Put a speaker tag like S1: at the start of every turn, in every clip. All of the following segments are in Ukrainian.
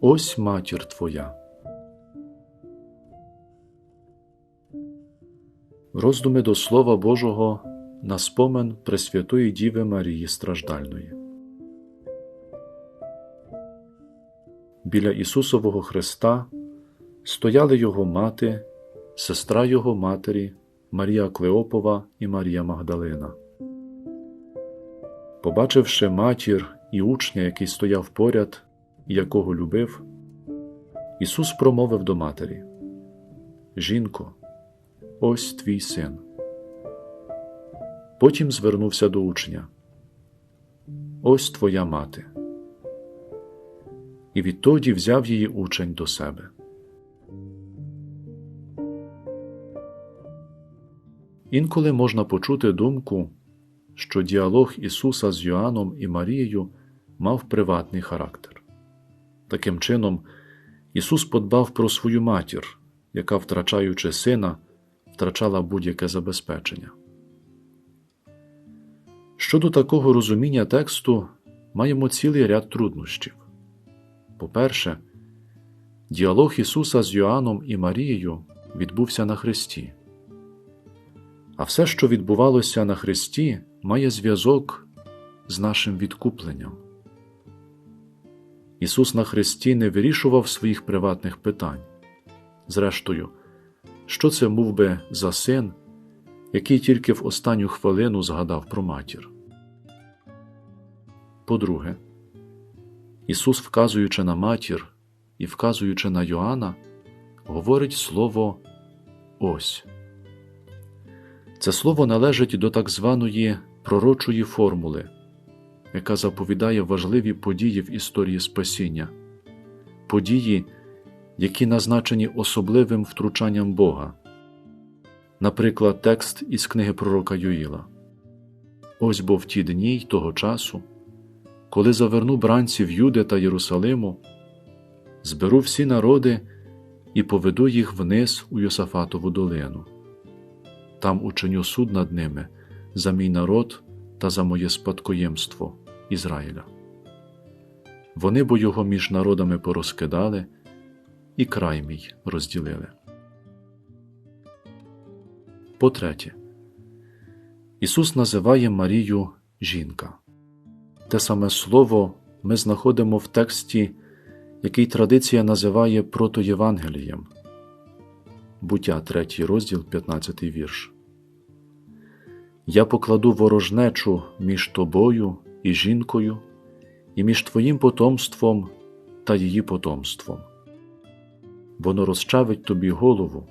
S1: ось матір Твоя. Роздуми до Слова Божого на спомен Пресвятої Діви Марії Страждальної. Біля Ісусового Христа стояли Його мати, сестра Його матері, Марія Клеопова і Марія Магдалина. Побачивши матір і учня, який стояв поряд якого любив, Ісус промовив до матері: Жінко, ось твій син. Потім звернувся до учня: Ось твоя мати. І відтоді взяв її учень до себе. Інколи можна почути думку, що діалог Ісуса з Йоанном і Марією мав приватний характер. Таким чином, Ісус подбав про свою матір, яка, втрачаючи сина, втрачала будь-яке забезпечення. Щодо такого розуміння тексту, маємо цілий ряд труднощів. По-перше, діалог Ісуса з Йоанном і Марією відбувся на Христі. А все, що відбувалося на Христі, має зв'язок з нашим відкупленням. Ісус на Христі не вирішував своїх приватних питань. Зрештою, що це був би за син, який тільки в останню хвилину згадав про матір. По-друге, Ісус, вказуючи на матір і вказуючи на Йоанна, говорить слово ось. Це слово належить до так званої пророчої формули, яка заповідає важливі події в історії спасіння, події, які назначені особливим втручанням Бога. Наприклад, текст із книги пророка Юїла. Ось бо в ті дні й того часу, коли заверну бранців Юди та Єрусалиму, зберу всі народи і поведу їх вниз у Йосафатову долину. Там учиню суд над ними за мій народ та за моє спадкоємство Ізраїля. Вони бо його між народами порозкидали і край мій розділили. По-третє, Ісус називає Марію жінка. Те саме слово ми знаходимо в тексті, який традиція називає протоєвангелієм. Буття 3 розділ 15 вірш. Я покладу ворожнечу між тобою і жінкою, і між твоїм потомством та її потомством. Воно розчавить тобі голову,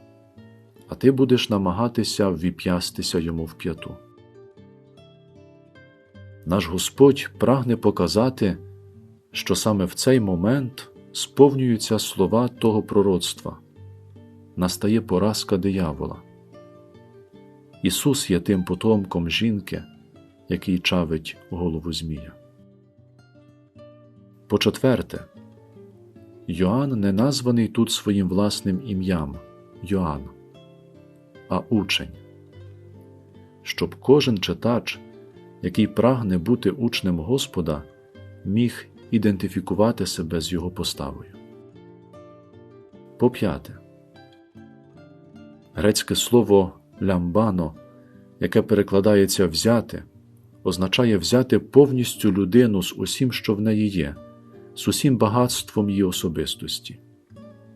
S1: а ти будеш намагатися ввіп'ястися йому в п'яту. Наш Господь прагне показати, що саме в цей момент сповнюються слова того пророцтва настає поразка диявола. Ісус є тим потомком жінки, який чавить голову Змія. По четверте, Йоанн не названий тут своїм власним ім'ям Йоанн, а учень, щоб кожен читач, який прагне бути учнем Господа, міг ідентифікувати себе з його поставою. По п'яте, Грецьке слово лямбано, яке перекладається взяти, означає взяти повністю людину з усім, що в неї є, з усім багатством її особистості,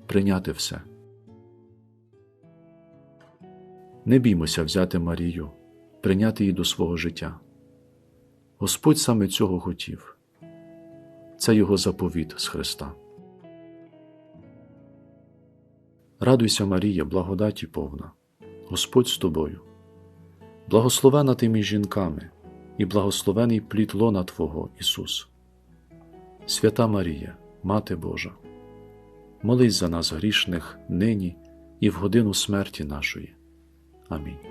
S1: прийняти все. Не біймося взяти Марію, прийняти її до свого життя. Господь саме цього хотів це Його заповіт з Христа. Радуйся, Марія, благодаті повна, Господь з тобою, благословена ти між жінками, і благословений плід лона Твого Ісус. Свята Марія, Мати Божа, молись за нас грішних нині і в годину смерті нашої. Амінь.